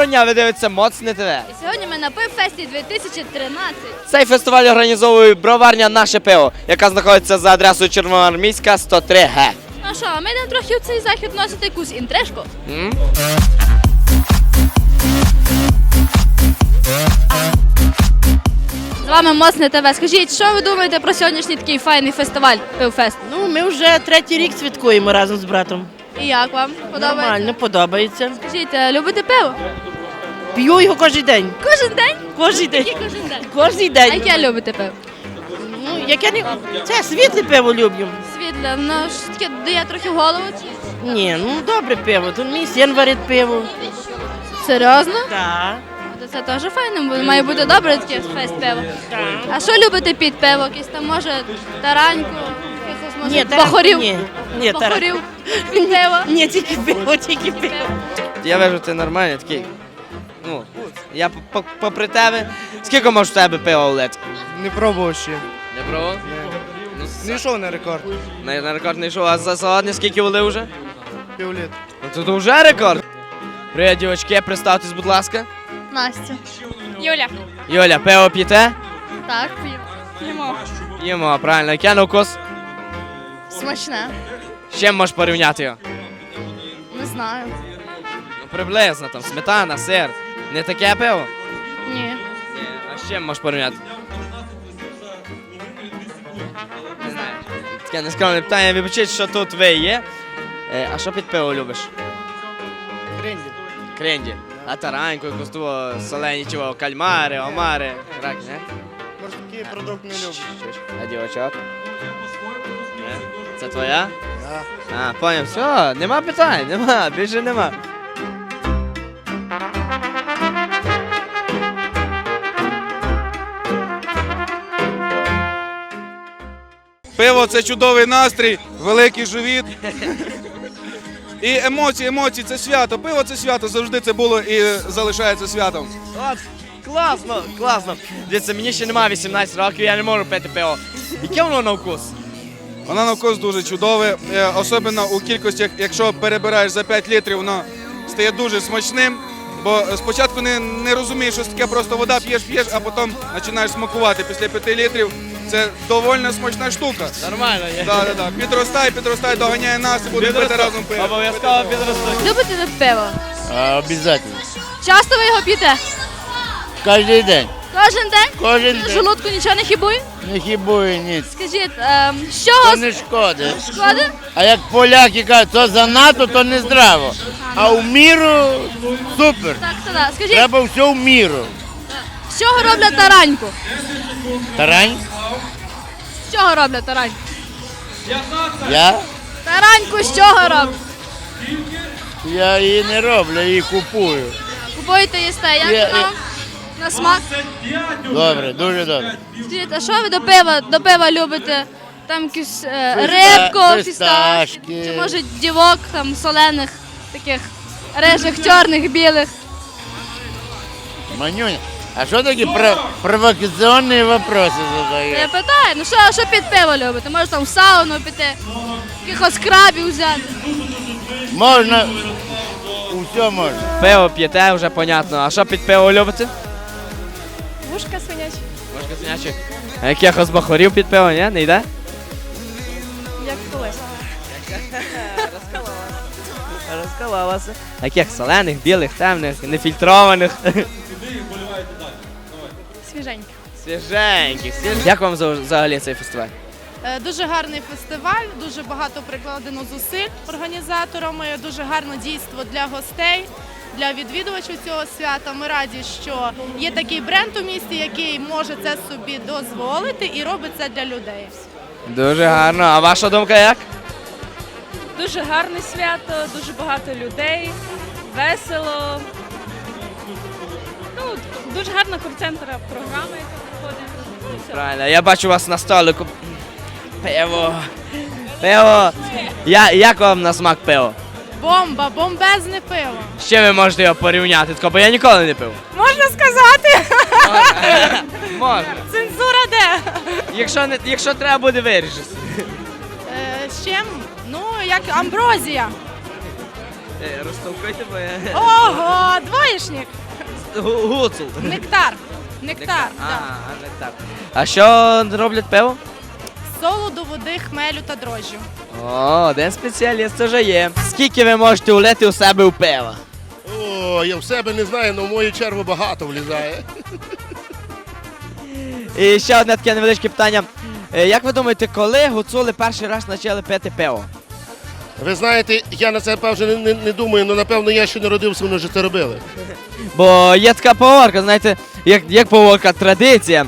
Доброго дня, ви дивитеся Моцне ТВ. І сьогодні ми на пивфесті 2013. Цей фестиваль організовує броварня Наше пиво, яка знаходиться за адресою Червоноармійська 103Г. Ну що, ми йдемо трохи у цей захід носити якусь інтрижку. М? З вами Моцне ТВ. Скажіть, що ви думаєте про сьогоднішній такий файний фестиваль пивфест? Ну, ми вже третій рік святкуємо разом з братом. І як вам подобається? Нормально, подобається. Скажіть, е, любите пиво? П'ю його кожен день. Кожен день? Кожен день. Який кожен день? Кожен А день. яке любите пиво? Ну, яке не... Це світле пиво люблю. Світле, ну ж таке дає трохи голову. чи- Ні, ну добре пиво. Тут мій син варить пиво. Серйозно? Так. То Це теж файно, бо має бути добре таке фест пиво. А що любите під пиво? Якісь там може тараньку, може Ні, так, бахорів? ні. Ні, так. Бахорів під. Ні, тільки пиво, тільки пиво. Я вижу, ти нормальний такий. Ну, я по- по- попри тебе. Скільки може в тебе пива влити? Не пробував ще. Не пробував? Ну, Не йшов на рекорд. на, на рекорд не йшов, а за сьогодні скільки влив вже? Півліт. Ну це вже рекорд. Привіт, дівчатки, представтесь, будь ласка. Настя. Юля. Юля, пиво п'єте? Так, п'ємо. Їмо, правильно, яке на вкус? Смачне. З чим можеш порівняти його? Не знаю. Ну, приблизно, там сметана, сир. Не таке пиво? Ні. Ні. А з чим можеш порівняти? Не знаю. Таке нескромне питання, вибачіть, що тут ви є. Е, а що під пиво любиш? Кренді. Кренді. А тараньку, якусь того, солені чого, кальмари, омари. Рак, не? Морський продукт не люблю. А дівчат? Це твоя? Да. А, поняв, все, нема питань, нема, більше нема. Пиво це чудовий настрій, великий живіт. І емоції, емоції це свято. Пиво це свято, завжди це було і залишається святом. От, класно, класно. Дивіться, мені ще немає 18 років, я не можу пити пиво. Яке воно на вкус? Воно на вкус дуже чудове, е, особливо у кількостях, якщо перебираєш за 5 літрів, воно стає дуже смачним. Бо спочатку не, не розумієш, що таке просто вода п'єш, п'єш, а потім починаєш смакувати. Після 5 літрів це доволі смачна штука. Нормально, є. Так, так, так. Підростай, підростай, доганяє нас і будемо пити разом пиво. Обов'язково підростуть. Любите пиво? А, Обязательно. Часто ви його п'єте? Кожен день. Кожен день? Кожен день. Желудку нічого не хібує? Не хібує ніц. Скажіть, ем, з чого То не шкода. шкода? А як поляки кажуть, то занадто, то не здраво. А у міру супер. Так, то да. Скажіть, Треба все в міру. з чого роблять тараньку? Тарань? З чого роблять тараньку? Я? Тараньку з чого роблять? Я її не роблю, я її купую. Купуєте їсте, як Я- воно? На смак? Добре, дуже добре. Скажіть, а що ви до пива, до пива любите? Там якусь е, рибку, фісташки. фісташки, чи може дівок там солених, таких рижих, чорних, білих. Манюня, а що такі про- провокаційні вопроси Я задає? питаю, ну що, що під пиво любите? Може там в сауну піти, якихось крабів взяти. Можна, усе можна. Пиво п'єте, вже понятно. А що під пиво любите? Вушка свинячі, Можна свинячі. А якихось бахорів під пиво, ні? Не йде? як колись. Розкололася. Яких солених, білих, темних, нефільтрованих. Свіженьких. свіж- Як вам за- взагалі цей фестиваль? Е, Дуже гарний фестиваль, дуже багато прикладено зусиль організаторами, дуже гарне дійство для гостей, для відвідувачів цього свята. Ми раді, що є такий бренд у місті, який може це собі дозволити і робить це для людей. Дуже гарно. А ваша думка як? Дуже гарне свято, дуже багато людей, весело. Ну, дуже гарна концентра програма, яка проходить. Ну, все. Правильно, я бачу вас на столику. Пиво. Пиво. Я, як вам на смак пиво? Бомба, бомбезне пиво. З чим ви можете його порівняти? Тако, бо я ніколи не пив. Можна сказати, Можна. цензура де? Якщо, не, якщо треба буде вирішити. Е, З чим? Ну, як амброзія. Е, Розтовкуйте, бо я... Ого, двоєшник! Гуцул. Нектар. Нектар. А, да. а, нектар. А що роблять пиво? Солоду, води, хмелю та дрожжю. О, один спеціаліст це вже є. Скільки ви можете улити у себе у пиво? О, я в себе не знаю, але в мою чергу багато влізає. І ще одне таке невеличке питання. Е, Як ви думаєте, коли гуцули перший раз почали пити пиво? Ви знаєте, я на це певно не, не, не думаю, але напевно я ще не родився, вони вже це робили. Бо є така поговорка, знаєте, як, як поговорка, традиція,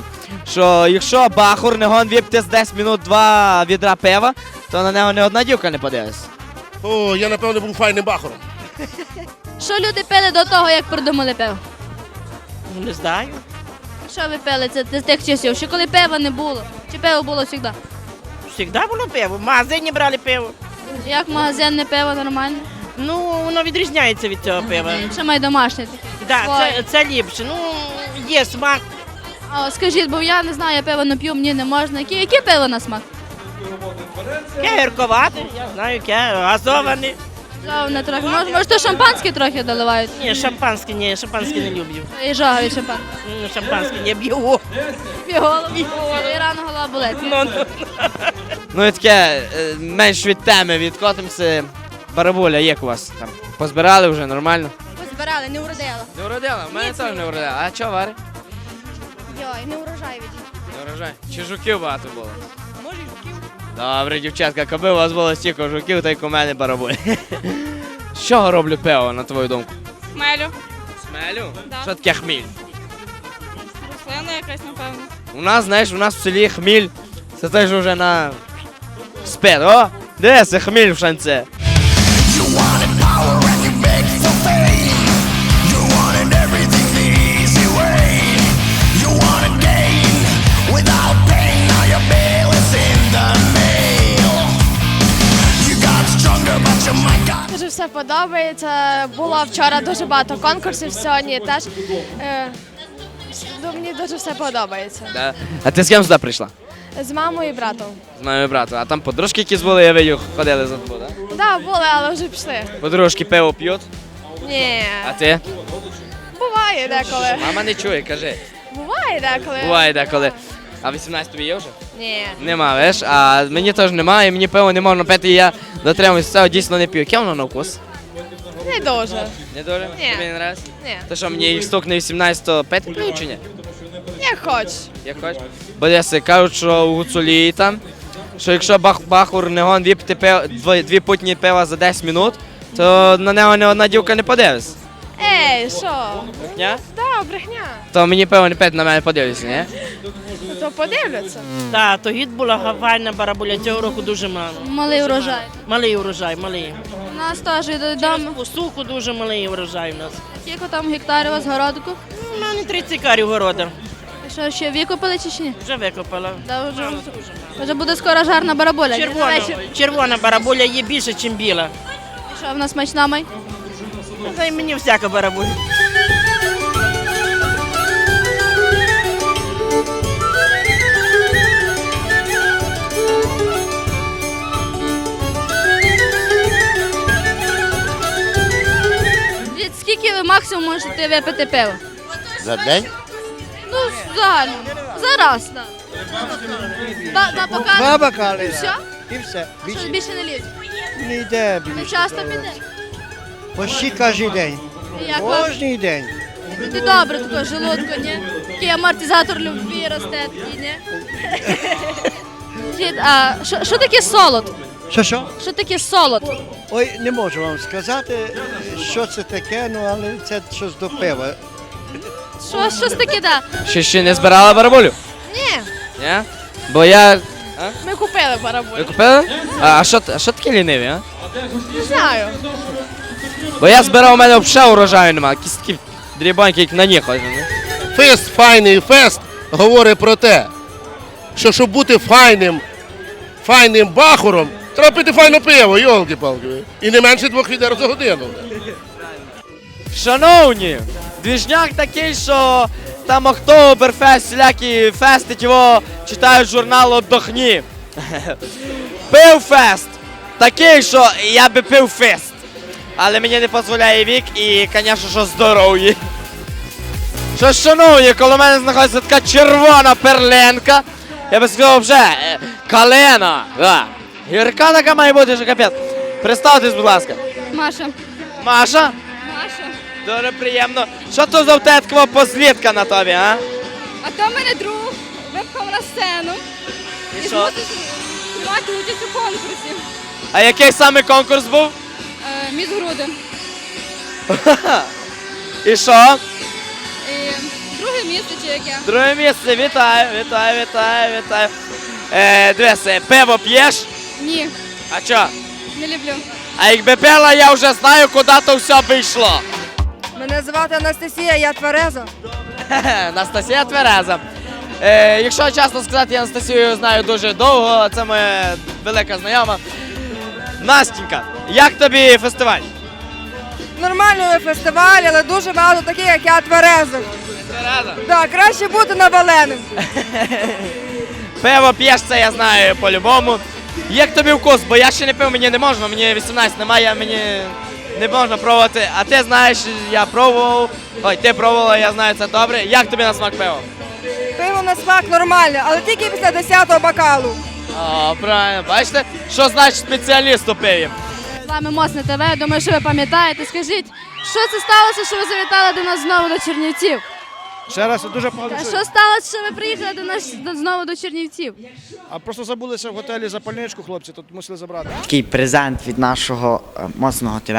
що якщо бахур не гон вип'ти з 10 минут два відра пива, то на нього не одна дівка не подивиться. О, я напевно був файним бахором. Що люди пили до того, як придумали пиво? Ну, не знаю. Що ви пили? Це з тих часів? Ще коли пива не було? Чи пиво було завжди? Завжди було пиво. В магазині брали пиво. Як магазинне пиво нормальне? Ну, воно відрізняється від цього пива. Що має домашнє таке? Да, Своє. це, це ліпше. Ну, є смак. А, скажіть, бо я не знаю, я пиво не п'ю, мені не можна. Яке, яке пиво на смак? Яке гірковате, я знаю, яке газоване. Жовне трохи. Може, може, то шампанське трохи доливають? Ні, шампанське, ні, шампанське не люблю. І жога від шампанське. Шампанське не б'ю. І голову. І рано голова болить. Ну, ну. Ну і таке, е, менш від теми відкотимося. Барабуля, як у вас там? Позбирали вже нормально? Позбирали, не уродила. Не уродила, в мене теж не уродила. А чого вари? Йой, не урожай від Не урожай. Чи жуків багато було? Може жуків. Добре, дівчатка, коби у вас було стільки жуків, то як у мене барабуль. З чого роблю пиво, на твою думку? Хмелю. Смелю? Да. Що таке хміль? Рослина якась, напевно. У нас, знаєш, у нас в селі хміль. Це теж вже на спед. О, де це хміль в шанце? Дуже все подобається. Було вчора дуже багато конкурсів, сьогодні теж. Е, ну, мені дуже все подобається. Да. А ти з ким сюди прийшла? З мамою і братом. З моїм братом. А там подружки якісь були, я видів, ходили за тобою, так? Так, да, були, але вже пішли. Подружки пиво п'ють, Ні. а ти? Буває деколи. Мама не чує, кажи. Буває деколи. Буває деколи. А 18 тобі є вже? Ні. Нема, виш, а мені теж немає, мені пиво не можна пити, і я дотримуюсь цього, дійсно не п'ю. Яке воно на вкус? Не дуже. Не дуже? Ні. Тобі не нравиться? Ні. То що, мені їх стукне 18, то пити п'ю чи ні? Як хочеш. Як хочеш? Бо десь кажуть, що у гуцулії там, що якщо бах бахур не гон випити пиво, дві, дві путні пива за 10 минут, то на нього ні одна дівка не подивиться. Ей, що? Ні? Да, брехня. То мені пиво не пити, на мене подивиться, ні? То подивляться. Так, то гід була гавайна барабуля, цього року дуже мало. Малий урожай. Малий урожай, малий. У нас теж додому. По суку дуже малий урожай у нас. Скільки там гектарів у вас городку? У мене 30 карів города. Що, ще викопали чи ще ні? Вже викопала. Да, вже, Мало дуже мало. вже буде скоро жарна бараболя. Червона, червона барабуля є більше, ніж біла. І Що в нас смачна май? Та й мені всяка барабуля. Максимум можете випити пиво? За день? Ну, загально. Зараз, так. Да, да, поки... Два бокали. Все? І все. Більше більше не лізе? не йде Не більше. часто піде? Почти кожен день. І Як вам? Кожен день. Ти добре такого желудку, ні? Такий амортизатор любві росте, такий, ні? Дід, а що, що таке солод? Що що? Що таке солод? Ой, не можу вам сказати, що це таке, ну але це щось до пива. Що, щось таке, да? Ще ще не збирала барабулю? Ні. Ні? Бо я. Ми купили барабуль. Ви купили? А, а що, а що таке ліниві, а? Не знаю. Бо я збирав, у мене взагалі урожаю нема. Якісь такі дрібаньки, як на них. Фест файний фест говорить про те, що щоб бути файним, файним бахором, треба пити файне пиво, йолки-палки. І не менше двох відер за годину. Шановні, двіжняк такий, що там Октоберфест, всілякі фести його читають журнал «Отдохні». Пив фест. Такий, що я би пив фест. Але мені не дозволяє вік і, звісно, що здоров'я. Що, шановні, коло мене знаходиться така червона перленка. Я би сказав вже е, калена. Да. Гірка така має бути, що капець. Представтесь, будь ласка. Маша. Маша? Маша. Дуже приємно. Що то за втеткова позлітка на тобі, а? А то мене друг випхав на сцену І що? змусив приймати участь у конкурсі. А який саме конкурс був? Е, Міс груди. І що? І друге місце чи яке? Друге місце, вітаю, вітаю, вітаю, вітаю. Е, дивися, пиво п'єш? Ні, А чо? не люблю. А якби пила, я вже знаю, куди то все би йшло. Мене звати Анастасія, я твереза. Анастасія Твереза. Е, якщо чесно сказати, я Анастасію знаю дуже довго, це моя велика знайома. Настенька, як тобі фестиваль? Нормальний фестиваль, але дуже багато таких, як я тверезих. Твереза. Так, краще бути наваленим. Пиво п'єш, це я знаю по-любому. Як тобі вкус? Бо я ще не пив, мені не можна, мені 18 немає, мені не можна пробувати. А ти знаєш, я пробував. Ой, ти пробувала, я знаю це добре. Як тобі на смак пиво? Пиво на смак нормальне, але тільки після 10-го бокалу. О, правильно, бачите, що значить спеціаліст у пиві? З вами Мосне ТВ, думаю, що ви пам'ятаєте. Скажіть, що це сталося, що ви завітали до нас знову до Чернівців? Ще раз дуже погано. А що сталося, що ви приїхали до нас знову до Чернівців? А просто забулися в готелі запальничку, хлопці, тут мусили забрати. Такий презент від нашого е, моцного ТВ.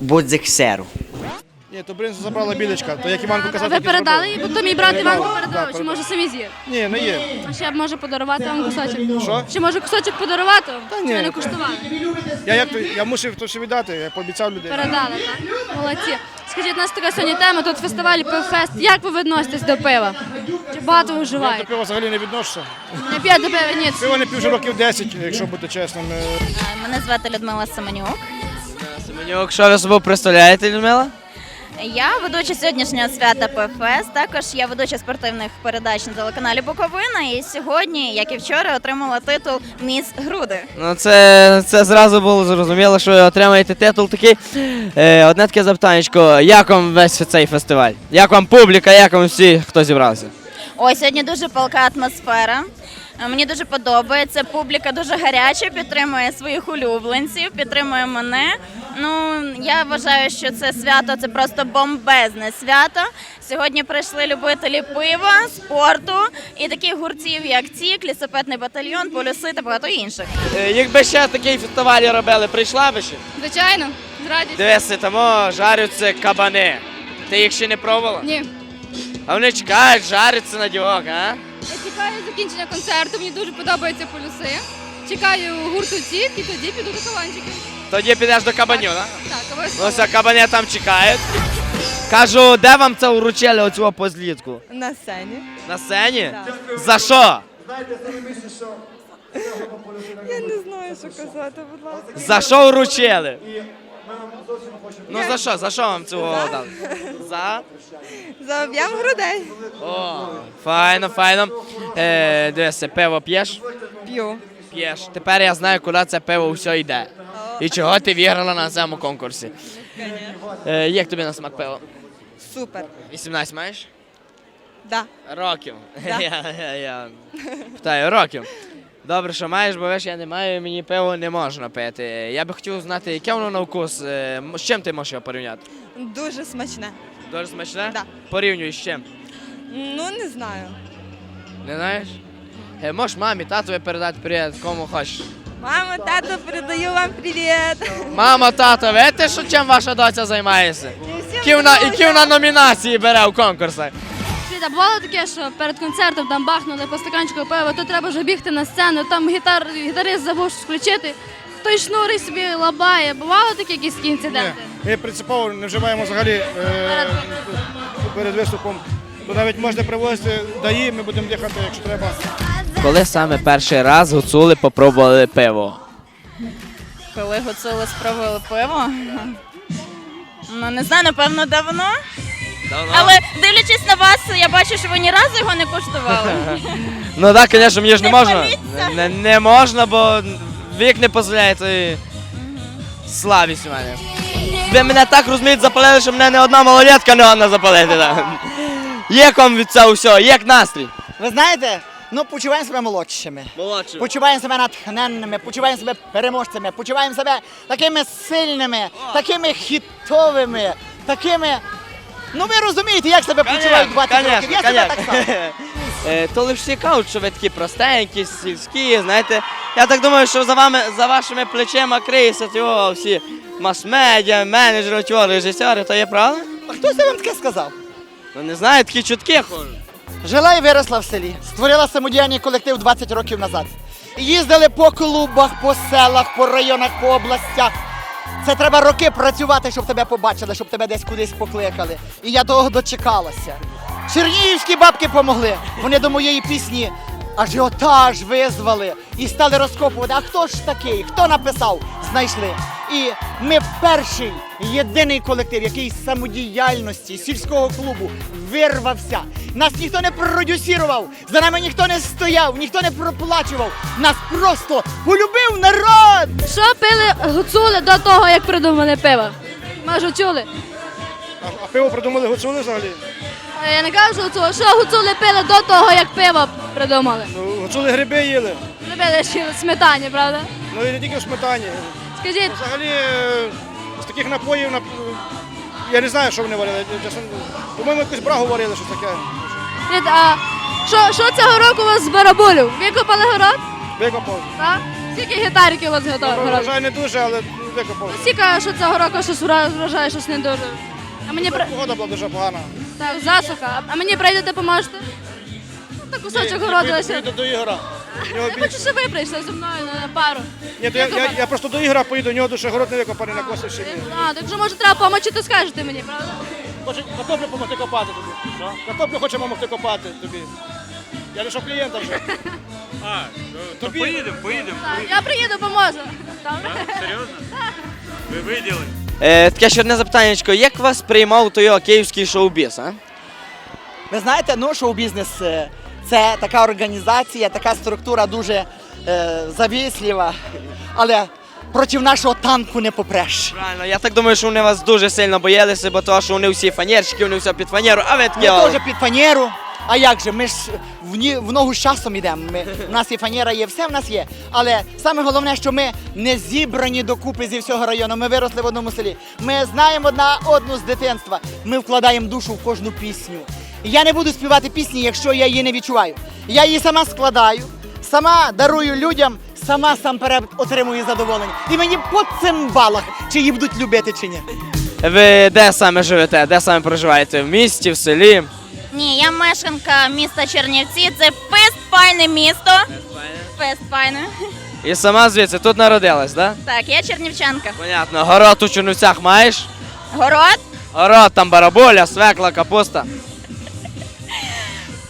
Будзик серу. Ні, то бринзу забрала білечка, то як Іванку А казав, ви так і передали зробив. їй, бо то мій брат Іванко Да, передав, чи може самі з'їв? Ні, не є. А ще може подарувати вам кусочок? Що? Чи може кусочок подарувати вам? Чи ні. ви не куштували? Я як то, я мусив то ще віддати, я пообіцяв людей. Передали, так? Молодці. Скажіть, у нас така сьогодні тема, тут фестиваль пивфест. Як ви відноситесь до пива? Чи багато ви Я до вживаєте? пива взагалі не відношуся. Не п'єте пива, ні. Пиво не пів вже років 10, якщо бути чесним. Е, Мене звати Людмила Семенюк. Семенюк, що ви собою представляєте, Людмила? Я ведуча сьогоднішнього свята ПФС. Також я ведуча спортивних передач на телеканалі Буковина. І сьогодні, як і вчора, отримала титул Міс Груди. Ну, це, це зразу було зрозуміло, що ви отримаєте титул такий. Е, одне таке запитаннячко, як вам весь цей фестиваль? Як вам публіка, як вам всі, хто зібрався? Ой, сьогодні дуже палка атмосфера. Мені дуже подобається. Публіка дуже гаряча, підтримує своїх улюбленців, підтримує мене. Ну я вважаю, що це свято це просто бомбезне свято. Сьогодні прийшли любителі пива, спорту і таких гуртів, як ТІК, лісопетний батальйон, полюси та багато інших. Е, якби ще такий фестиваль робили, прийшла би ще? Звичайно, з радістю. Дивися, тому жаряться кабани. Ти їх ще не пробувала? Ні. А вони чекають, жаряться на дівок, а? Я чекаю закінчення концерту, мені дуже подобаються полюси. Чекаю гурту Тік і тоді піду до каланчиків. Тоді підеш до кабанів, так? Так, Ну обов'язково. все, кабани там чекають. Кажу, де вам це вручили оцю позлітку? На сцені. На сцені? За що? Я не знаю, що казати, будь ласка. За що вручили? Ну за що? За що вам цього дали? За? За об'єм грудей. О, файно, файно. Е, дивися, пиво п'єш? П'ю. П'єш. Тепер я знаю, куди це пиво все йде. І чого ти виграла на цьому конкурсі. Е, як тобі на смак пиво? Супер. 18 маєш? Да. Років. Да. Я, я, я питаю, років. Добре, що маєш, бо ви ж я не маю, мені пиво не можна пити. Я би хотів знати, яке воно на вкус, е, з чим ти можеш його порівняти? Дуже смачне. Дуже смачне? Да. Порівнюй з чим. Ну, не знаю. Не знаєш? Е, можеш мамі, татові передати привіт, кому хочеш. Мама, тато, передаю вам привіт. Мама, тато, видите, що чим ваша доця займається? Які вона, які вона номінації бере в конкурсах? Скажіть, бувало таке, що перед концертом там бахнули по стаканчику пива, то треба вже бігти на сцену, там гітар, гітарист забув щось включити, той шнурить собі лабає. Бувало такі якісь такі Ні, інциденти? ми принципово не вживаємо взагалі е, перед виступом. То навіть можна привозити даї, ми будемо їхати, якщо треба. Коли саме перший раз гуцули попробували пиво? Коли гуцули спробували пиво. Ну не знаю, напевно, давно. Давно? Але дивлячись на вас, я бачу, що ви ні разу його не куштували. Ну так, звісно, мені ж не Не можна. Не, не можна, бо вік не дозволяє. І... Славі мене. Ви мене так розумієте, запалили, що мене не одна малолетка не одна запалити. да. Як вам від цього всього? Як настрій? Ви знаєте, ну почуваємо себе молодшими. Молодше. Почуваємо себе натхненними, почуваємо себе переможцями, почуваємо себе такими сильними, такими хітовими, такими. Ну ви розумієте, як себе почувають 20 років. Я себе так само. Е, То лише кажуть, що ви такі простенькі, сільські, знаєте. Я так думаю, що за вами, за вашими плечима криються цього всі мас-медіа, менеджери, цього, режисери, то є правда? А хто це вам таке сказав? Ну не знаю, такі чутки ходять. Жила і виросла в селі, створила самодіяльний колектив 20 років назад. Їздили по клубах, по селах, по районах, по областях. Це треба роки працювати, щоб тебе побачили, щоб тебе десь кудись покликали. І я того дочекалася. Чернігівські бабки помогли. Вони до моєї пісні ажіотаж визвали і стали розкопувати. А хто ж такий? Хто написав? Знайшли. І ми перший єдиний колектив, який з самодіяльності сільського клубу вирвався. Нас ніхто не продюсірував, за нами ніхто не стояв, ніхто не проплачував. Нас просто полюбив народ! Що пили гуцули до того, як придумали пиво? Може, чули? А, а пиво придумали гуцули взагалі? Е, Я не кажу, що гуцули. Що гуцули пили до того, як пиво придумали? Ну, гуцули гриби їли. Пили ще в сметані, правда? Ну і не тільки в сметані. Скажіть, Взагалі, е, з таких напоїв, я не знаю, що вони варили. По-моєму, якусь брагу варили, щось таке. скажіть, а що, що цього року у вас з барабулів? Викопали город? Викопав. Так? Скільки гектариків у вас готові город? Врожай не дуже, але викопав. Кажуть, що цього року щось врожай, щось не дуже. А мені при... Погода була дуже погана. так, засуха. А мені прийдете, поможете? Ну, так кусочок городу лише. Поїду до Ігора. У нього Я більше. хочу, щоб ви прийшли зі мною на, на пару. Ні, то я, я, я просто до Ігора поїду, у нього дуже город не викопаний на косі ще. А, так що може треба допомогти, то скажете мені, правда? Хоче картоплю допомогти копати тобі. Що? Картоплю хоче допомогти копати тобі. Я лише клієнта вже. А, то, поїдемо, поїдемо. Так, я приїду, поможу. Добре? Серйозно? Ви виділи? Е, таке ще одне запитаннячко. Як вас приймав той київський шоу-біз, а? Ви знаєте, ну шоу-бізнес е, це така організація, така структура дуже е, завіслива, але проти нашого танку не попреш. Правильно, я так думаю, що вони вас дуже сильно боялися, бо того, що вони всі фанерщики, вони все під фанеру, а ви Ми такі. о, теж під фанеру. А як же? Ми ж в, ні, в ногу з часом йдемо. Ми, у нас і фанера є, все в нас є. Але саме головне, що ми не зібрані докупи зі всього району. Ми виросли в одному селі. Ми знаємо одна одну з дитинства. Ми вкладаємо душу в кожну пісню. Я не буду співати пісні, якщо я її не відчуваю. Я її сама складаю, сама дарую людям, сама сам отримую задоволення. І мені по цим балах, чи її будуть любити, чи ні. Ви де саме живете? Де саме проживаєте? В місті, в селі? Ні, я мешканка міста Чернівці. Це пест файне місто. Пест файне. І сама звідси тут народилась, да? Так, я чернівчанка. Понятно. Город у Чернівцях маєш? Город? Город, там бараболя, свекла, капуста.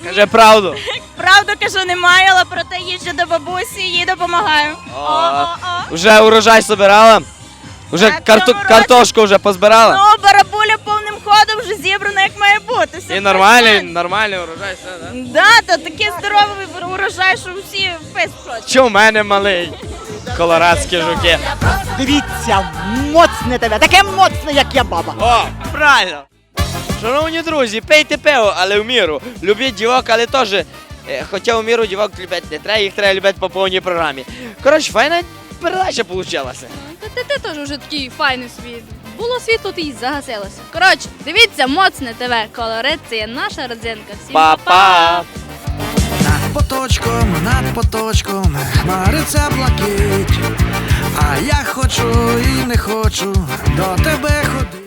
Кажи правду. Правду кажу, немає, але проте їжджу до бабусі, їй допомагаю. О-о-о. Вже урожай собирала? Вже Так, карто- цьому році- картошку вже позбирала? Ну, барабуля повним ходом вже зібрана, як має бути. Все І нормальний, нормальний урожай, все, да? Да, то такий здоровий урожай, що всі весь проти. Чи в мене малий? Колорадські жуки. Дивіться, моцне тебе, таке моцне, як я баба. О, правильно. Шановні друзі, пийте пиво, але в міру. Любіть дівок, але теж. е, Хоча в міру дівок любити не треба, їх треба любити по повній програмі. Коротше, файна передача вийшла. Та ти, ти теж вже такий файний світ. Було світло, ти й загасилося. Коротше, дивіться, моцне ТВ. Колорит це є наша родзинка. Всім Па-па! Над поточком, над поточком хмариться блакить. А я хочу і не хочу до тебе ходити.